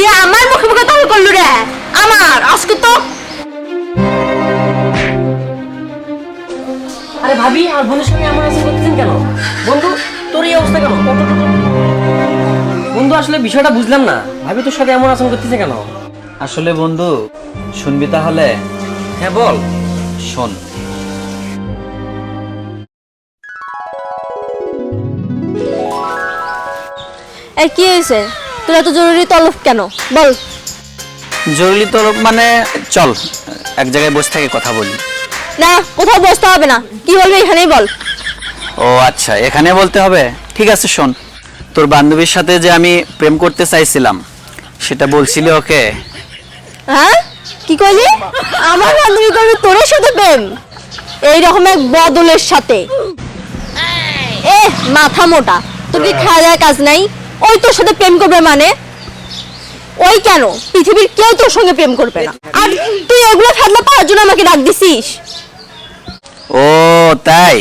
তুই আমার মুখে মুখে তর্ক করলু রে। আমার আজকে তো। আরে ভাবি আর বোনের সঙ্গে এমন আচরণ করতেছেন কেন? বন্ধু তোর এই অবস্থা কেন। বন্ধু আসলে বিষয়টা বুঝলাম না। ভাবি তোর সাথে এমন আচরণ করতেছে কেন? আসলে বন্ধু শুনবি তাহলে? হ্যাঁ বল। শোন। এই কি হয়েছে? তোর এত জরুরি তলব কেন? বল। জরুরি তরফ মানে চল এক জায়গায় বসে থেকে কথা বলি। না কোথাও বসতে হবে না। কি বলবি এখানেই বল। ও আচ্ছা এখানে বলতে হবে? ঠিক আছে শোন। তোর বান্ধবীর সাথে যে আমি প্রেম করতে চাইছিলাম সেটা বলছিলি ওকে? হ্যাঁ? কি কইলি? আমার বান্ধবী করবি তোর সাথে প্রেম। এই রকম এক বদলের সাথে। এ মাথা মোটা। তোর কি খাওয়া দাওয়ার কাজ নাই? ওই তোর সাথে প্রেম করবে মানে? ওই কেন? পৃথিবীর কেউ তোর সঙ্গে প্রেম করবে না। আর তুই ওগুলো ফেদলা পাওয়ার জন্য আমাকে ডাক দিছিস। ও তাই?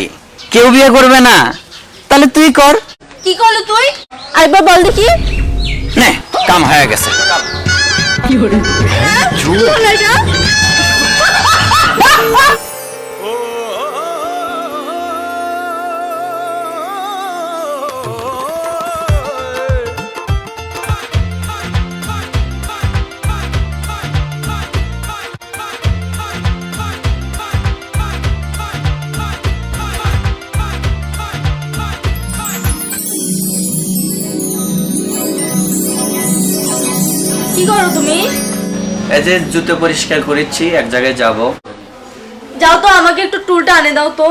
কেউ বিয়ে করবে না? তাহলে তুই কর। কি করলি তুই? আরেকবার বল দেখি। নে কাম হয়ে গেছে। কি হলো? তুমি। এই যে জুতো পরিষ্কার করেছি এক জায়গায় যাব। যাও তো আমাকে একটু টুলটা আনে দাও তো।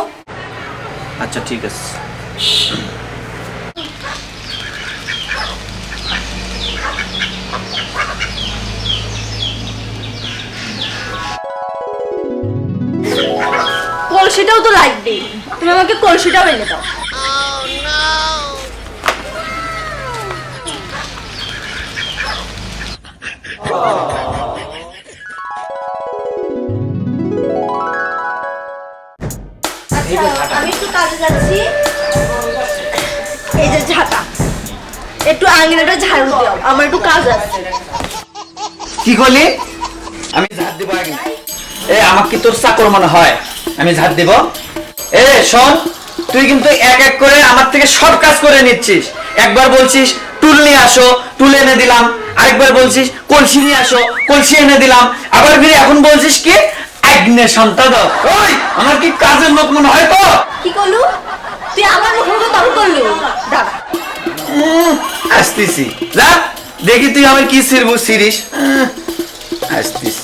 আচ্ছা ঠিক আছে। কলসিটাও তো লাগবে তুমি আমাকে কলসিটাও এনে দাও। আছে। কি আমি এ, আমাকে তোর চাকর মনে হয়? আমি এ, শোন, তুই কিন্তু এক এক করে আমার থেকে সব কাজ করে নিচ্ছিস। একবার বলছিস, টুল নিয়ে আসো টুল এনে দিলাম। আরেকবার বলছিস কলসি নিয়ে আসো কলসি এনে দিলাম। আবার ফিরে এখন বলছিস কি আগ্নে সন্তান ওই আমার কি কাজের লোক মনে হয় তো? কি করলু? তুই আমার মুখে মুখে তর্ক করলু? আসতেছি। যা দেখি তুই আমার কি সিরবু সিরিস। আসতেছি।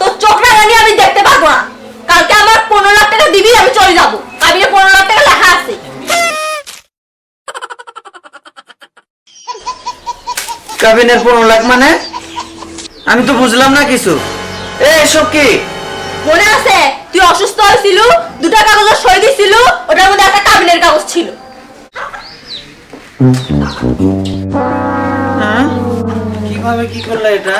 তোর চোখ আমি দেখতে পারব না। কালকে আমার পনেরো লাখ টাকা দিবি আমি চলে যাব। আমি পনেরো লাখ টাকা লেখা আছে কাবিনের পনেরো লাখ মানে? আমি তো বুঝলাম না কিছু। এ এসব কি? মনে আছে? তুই অসুস্থ হয়েছিল? দুটা কাগজ সই দিছিল? ওটার মধ্যে একটা কাবিনের কাগজ ছিল। হ্যাঁ? কীভাবে কি করলে এটা?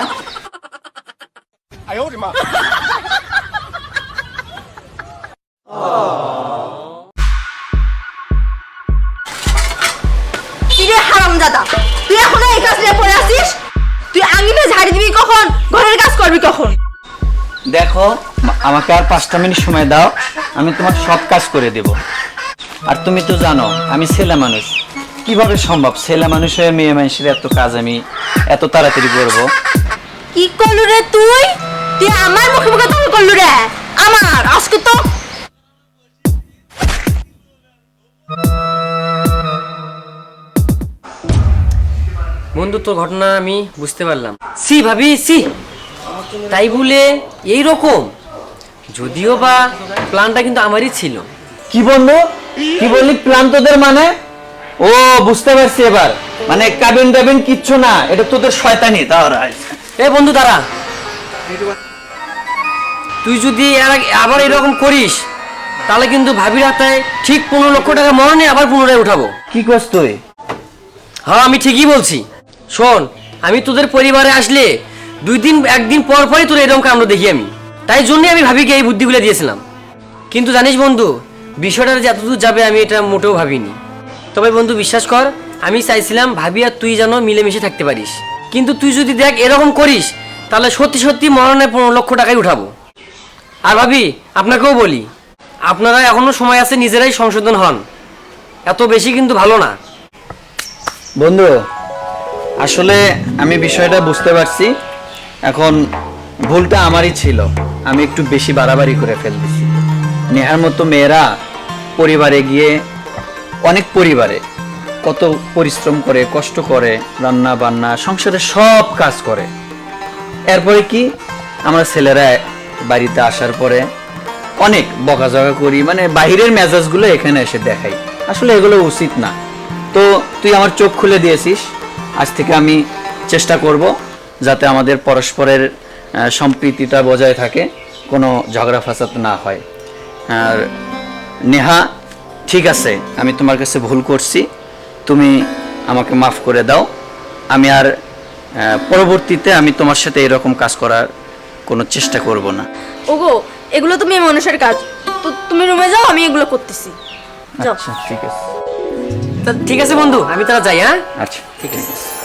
কখন? ঘরের কাজ করবি কখন? দেখো আমাকে আর পাঁচটা মিনিট সময় দাও আমি তোমার সব কাজ করে দেব। আর তুমি তো জানো আমি ছেলে মানুষ। কীভাবে সম্ভব? ছেলে মানুষ হয়ে মেয়ে মানুষের এত কাজ আমি এত তাড়াতাড়ি করব? কি করলু রে তুই? তুই আমার মুখে মুখে তর্ক করলু রে। আমার আজকে তো বন্ধু তোর ঘটনা আমি বুঝতে পারলাম। সি ভাবি সি। তাই বলে এই রকম যদিও বা প্ল্যানটা কিন্তু আমারই ছিল। কি বন্ধু? কি বললি? প্ল্যান তোদের মানে? ও বুঝতে পারছি এবার। মানে কাবিন টাবিন কিচ্ছু না এটা তোদের শয়তানি তাহলে এ বন্ধু দাঁড়া। তুই যদি আবার এরকম করিস তাহলে কিন্তু ভাবির হাতে ঠিক পনেরো লক্ষ টাকা মরণে আবার পুনরায় উঠাবো। কি করছ তুই? হ্যাঁ আমি ঠিকই বলছি। শোন, আমি তোদের পরিবারে আসলে দুই দিন, একদিন পর পরই তোর এরকম কাণ্ড দেখি আমি। তাই জন্যই আমি ভাবিকে এই বুদ্ধিগুলো দিয়েছিলাম। কিন্তু জানিস বন্ধু, বিষয়টা যে এতদূর যাবে আমি এটা মোটেও ভাবিনি। তবে বন্ধু, বিশ্বাস কর, আমি চাইছিলাম ভাবি আর তুই যেন মিলেমিশে থাকতে পারিস। কিন্তু তুই যদি দেখ এরকম করিস, তাহলে সত্যি সত্যি মরণে পনেরো লক্ষ টাকাই উঠাবো। আর ভাবি, আপনাকেও বলি, আপনারা এখনও সময় আছে নিজেরাই সংশোধন হন। এত বেশি কিন্তু ভালো না। বন্ধু আসলে আমি বিষয়টা বুঝতে পারছি। এখন ভুলটা আমারই ছিল। আমি একটু বেশি বাড়াবাড়ি করে ফেলতেছি। নেহার মতো মেয়েরা পরিবারে গিয়ে, অনেক পরিবারে কত পরিশ্রম করে, কষ্ট করে রান্না বান্না সংসারে সব কাজ করে। এরপরে কি? আমরা ছেলেরা বাড়িতে আসার পরে অনেক বকাঝকা করি মানে বাইরের মেজাজগুলো এখানে এসে দেখাই। আসলে এগুলো উচিত না। তো তুই আমার চোখ খুলে দিয়েছিস? আজ থেকে আমি চেষ্টা করব যাতে আমাদের পরস্পরের সম্প্রীতিটা বজায় থাকে কোনো ঝগড়া ফাসাদ না হয়। আর নেহা ঠিক আছে আমি তোমার কাছে ভুল করছি তুমি আমাকে মাফ করে দাও। আমি আর পরবর্তীতে আমি তোমার সাথে এরকম কাজ করার কোনো চেষ্টা করব না। ওগো এগুলো তুমি মানুষের কাজ। তো তুমি রুমে যাও আমি এগুলো করতেছি। আচ্ছা ঠিক আছে। ঠিক আছে বন্ধু আমি তারা যাই হ্যাঁ? আচ্ছা। ঠিক আছে।